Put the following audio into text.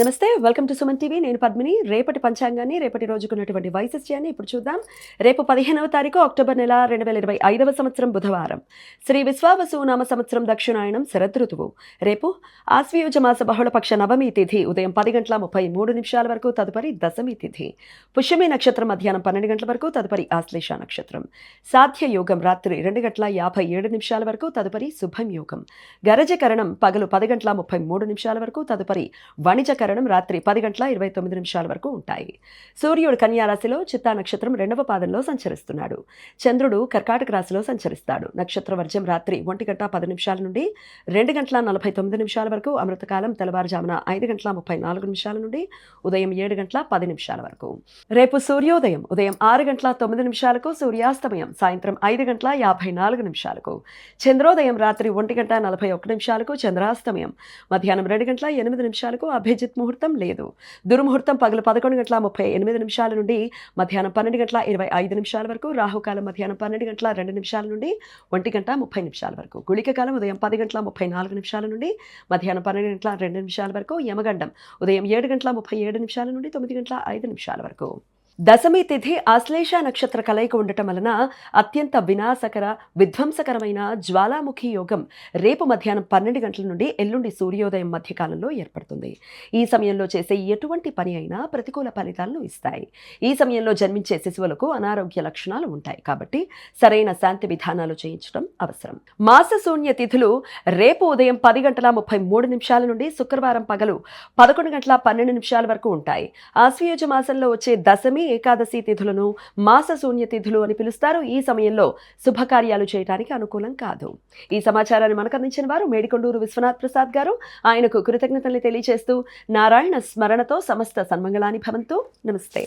నమస్తే welcome to Suman TV. నేను పద్మిని. రేపటి పంచాంగాన్ని రేపటి రోజుకున్నటువంటి వైశిష్ట్యాన్ని ఇప్పుడు చూద్దాం. రేపు పదిహేనవ తారీఖు అక్టోబర్ నెల రెండు వేల ఇరవై ఐదవ సంవత్సరం బుధవారం. శ్రీ విశ్వావసు నామ సంవత్సరం దక్షిణాయనం శరదృతువు రేపు ఆశ్వయుజ మాస బహుళపక్ష నవమి తిథి ఉదయం పది గంటల ముప్పై మూడు నిమిషాల వరకు తదుపరి దశమి తిథి. పుష్యమి నక్షత్రం మధ్యాహ్నం పన్నెండు గంటల వరకు తదుపరి ఆశ్లేష నక్షత్రం. సాధ్య యోగం రాత్రి రెండు గంటల యాభై ఏడు నిమిషాల వరకు తదుపరి శుభం యోగం. గరజకరణం పగలు పది గంటల ముప్పై మూడు నిమిషాల వరకు తదుపరి వణిజకరణం రాత్రి పది గంటల ఇరవై తొమ్మిది నిమిషాల వరకు ఉంటాయి. సూర్యుడు కన్యారాశిలో చిత్తా నక్షత్రం రెండవ పాదంలో సంచరిస్తున్నాడు. చంద్రుడు కర్కాటక రాశిలో సంచరిస్తాడు. నక్షత్ర వర్జం రాత్రి ఒంటి గంట పది నిమిషాల నుండి రెండు గంటల నలభై తొమ్మిది నిమిషాల వరకు అమృతకాలం తెల్లవారుజామున ఐదు గంటల ముప్పై నాలుగు నిమిషాల నుండి ఉదయం ఏడు గంటల పది నిమిషాల వరకు. రేపు సూర్యోదయం ఉదయం ఆరు గంటల తొమ్మిది నిమిషాలకు సూర్యాస్తమయం సాయంత్రం ఐదు గంటల యాభై నాలుగు నిమిషాలకు. చంద్రోదయం రాత్రి ఒంటి గంట నలభై ఒక్క నిమిషాలకు చంద్రాస్తమయం మధ్యాహ్నం రెండు గంటల ఎనిమిది నిమిషాలకు అభిజిత్ ముహూర్తం లేదు. దుర్ముహూర్తం పగలు పదకొండు గంటల ముప్పై ఎనిమిది నిమిషాల నుండి మధ్యాహ్నం పన్నెండు గంటల ఇరవై ఐదు నిమిషాల వరకు రాహుకాలం మధ్యాహ్నం పన్నెండు గంటల రెండు నిమిషాల నుండి ఒంటి గంట ముప్పై నిమిషాల వరకు గుళిక కాలం ఉదయం పది గంటల ముప్పై నాలుగు నిమిషాల నుండి మధ్యాహ్నం పన్నెండు గంటల రెండు నిమిషాల వరకు యమగండం ఉదయం ఏడు గంటల ముప్పై ఏడు నిమిషాల నుండి తొమ్మిది గంటల ఐదు నిమిషాల వరకు. దశమి తిథి ఆశ్లేష నక్షత్ర కలయిక ఉండటం వలన అత్యంత వినాశకర విధ్వంసకరమైన జ్వాలాముఖి యోగం రేపు మధ్యాహ్నం పన్నెండు గంటల నుండి ఎల్లుండి సూర్యోదయం మధ్యకాలంలో ఏర్పడుతుంది. ఈ సమయంలో చేసే ఎటువంటి పని అయినా ప్రతికూల ఫలితాలను ఇస్తాయి. ఈ సమయంలో జన్మించే శిశువులకు అనారోగ్య లక్షణాలు ఉంటాయి. కాబట్టి సరైన శాంతి విధానాలు చేయించడం అవసరం. మాసశూన్య తిథులు రేపు ఉదయం పది గంటల ముప్పై మూడు నిమిషాల నుండి శుక్రవారం పగలు పదకొండు గంటల పన్నెండు నిమిషాల వరకు ఉంటాయి. ఆశ్వయుజ మాసంలో వచ్చే దశమి ఏకాదశి తిథులను మాసశూన్య తిథులు అని పిలుస్తారు. ఈ సమయంలో శుభకార్యాలు చేయడానికి అనుకూలం కాదు. ఈ సమాచారాన్ని మనకు అందించిన వారు మేడికొండూరు విశ్వనాథ్ ప్రసాద్ గారు. ఆయనకు కృతజ్ఞతల్ని తెలియజేస్తూ నారాయణ స్మరణతో సమస్త సన్మంగళాని భవంతు. నమస్తే.